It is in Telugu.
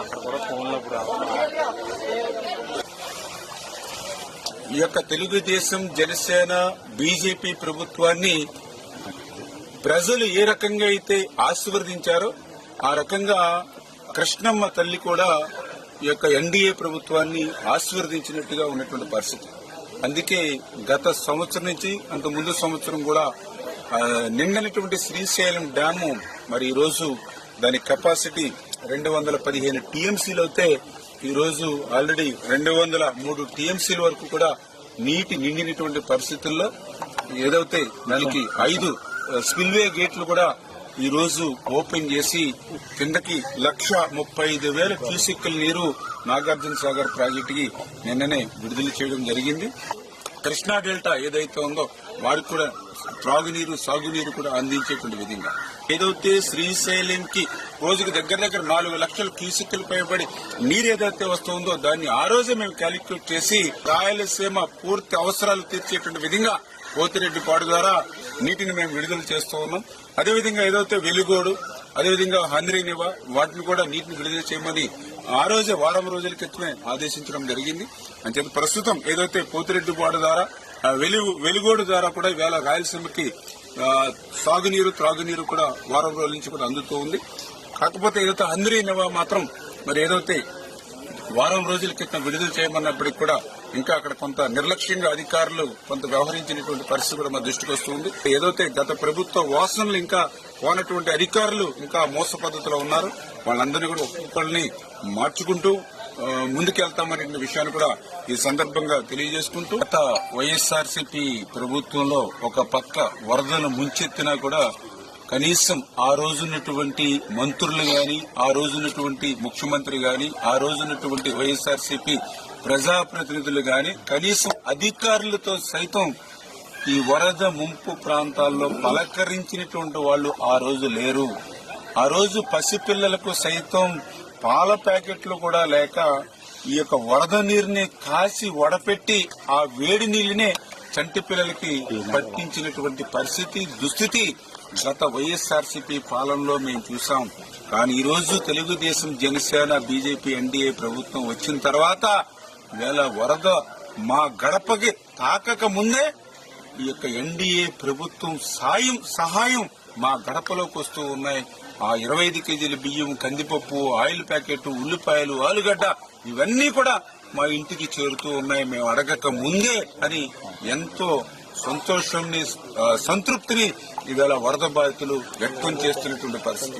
అక్కడ కూడా ఫోన్లో ఈ యొక్క తెలుగుదేశం జనసేన బీజేపీ ప్రభుత్వాన్ని ప్రజలు ఏ రకంగా అయితే ఆశీర్వదించారో ఆ రకంగా కృష్ణమ్మ తల్లి కూడా ఈ యొక్క ఎన్డీఏ ప్రభుత్వాన్ని ఆశీర్వదించినట్టుగా ఉన్నటువంటి పరిస్థితి. అందుకే గత సంవత్సరం నుంచి అంత ముందు సంవత్సరం కూడా నిండనటువంటి శ్రీశైలం డ్యాము మరి ఈరోజు దాని కెపాసిటీ రెండు వందల పదిహేను టీఎంసీలు అయితే ఈరోజు ఆల్రెడీ రెండు వందల మూడు టీఎంసీల వరకు కూడా నీటి నిండినటువంటి పరిస్థితుల్లో ఏదైతే దానికి ఐదు స్పిల్వే గేట్లు కూడా ఈరోజు ఓపెన్ చేసి కిందకి లక్ష ముప్పై ఐదు వేల క్యూసెక్కుల నీరు నాగార్జున సాగర్ ప్రాజెక్టుకి నిన్ననే విడుదల చేయడం జరిగింది. కృష్ణా డెల్టా ఏదైతే ఉందో వారికి కూడా త్రాగునీరు సాగునీరు కూడా అందించేటువంటి విధంగా. ఏదైతే శ్రీశైలంకి రోజుకి దగ్గర దగ్గర నాలుగు లక్షల క్యూసెక్కులు పైబడి నీరు ఏదైతే వస్తుందో దాన్ని ఆ రోజే మేము క్యాలిక్యులేట్ చేసి రాయలసీమ పూర్తి అవసరాలు తీర్చేటువంటి విధంగా పోతిరెడ్డి పాడు ద్వారా నీటిని మేము విడుదల చేస్తూ ఉన్నాం. అదేవిధంగా ఏదైతే వెలుగోడు అదేవిధంగా హంద్రీనివ వాటిని కూడా నీటిని విడుదల చేయమని ఆ రోజే వారం రోజుల క్రితమే ఆదేశించడం జరిగింది. అంచేత ప్రస్తుతం ఏదైతే పోతిరెడ్డి పాడు ద్వారా వెలుగు వెలుగోడు ద్వారా కూడా ఇవాళ రాయలసీమకి సాగునీరు త్రాగునీరు కూడా వారం రోజుల నుంచి కూడా అందుతూ ఉంది. కాకపోతే ఏదైతే హంద్రీనివ మాత్రం మరి ఏదైతే వారం రోజుల క్రితం విడుదల చేయమన్నప్పటికి కూడా ఇంకా అక్కడ కొంత నిర్లక్ష్యంగా అధికారులు కొంత వ్యవహరించినటువంటి పరిస్థితి కూడా మా దృష్టికి వస్తుంది. ఏదైతే గత ప్రభుత్వ వాసనలు ఇంకా పోనటువంటి అధికారులు ఇంకా మోస పద్ధతిలో ఉన్నారు వాళ్ళందరినీ కూడా ఒక్కొక్కరిని మార్చుకుంటూ ముందుకెళ్తామనే విషయాన్ని కూడా ఈ సందర్భంగా తెలియజేసుకుంటూ గత వైఎస్ఆర్సీపీ ప్రభుత్వంలో ఒక పక్క వరదలు ముంచెత్తినా కూడా కనీసం ఆ రోజున్నటువంటి మంత్రులు గాని ఆ రోజున్నటువంటి ముఖ్యమంత్రి గాని ఆ రోజున్నటువంటి వైఎస్ఆర్సీపీ ప్రజాప్రతినిధులు గాని కనీసం అధికారులతో సైతం ఈ వరద ముంపు ప్రాంతాల్లో పలకరించినటువంటి వాళ్ళు ఆ రోజు లేరు. ఆ రోజు పసిపిల్లలకు సైతం పాల ప్యాకెట్లు కూడా లేక ఈ యొక్క వరద నీరుని కాసి వడపెట్టి ఆ వేడి నీళ్ళనే చంటి పిల్లలకి పట్టించినటువంటి పరిస్థితి దుస్థితి గత వైఎస్ఆర్సీపీ పాలనలో మేము చూసాం కానీ ఈ రోజు తెలుగుదేశం జనసేన బీజేపీ ఎన్డీఏ ప్రభుత్వం వచ్చిన తర్వాత వేళ వరద మా గడపకి తాకక ముందే ఈ యొక్క ఎన్డీఏ ప్రభుత్వం సాయం సహాయం మా గడపలోకి వస్తూ ఉన్నాయి. ఆ ఇరవై ఐదు కేజీల బియ్యం కందిపప్పు ఆయిల్ ప్యాకెట్ ఉల్లిపాయలు ఆలుగడ్డ ఇవన్నీ కూడా మా ఇంటికి చేరుతూ ఉన్నాయి మేము అడగక ముందే అని ఎంతో సంతోషాన్ని సంతృప్తిని ఇవాళ వరద బాధితులు వ్యక్తం చేస్తున్నటువంటి పరిస్థితి.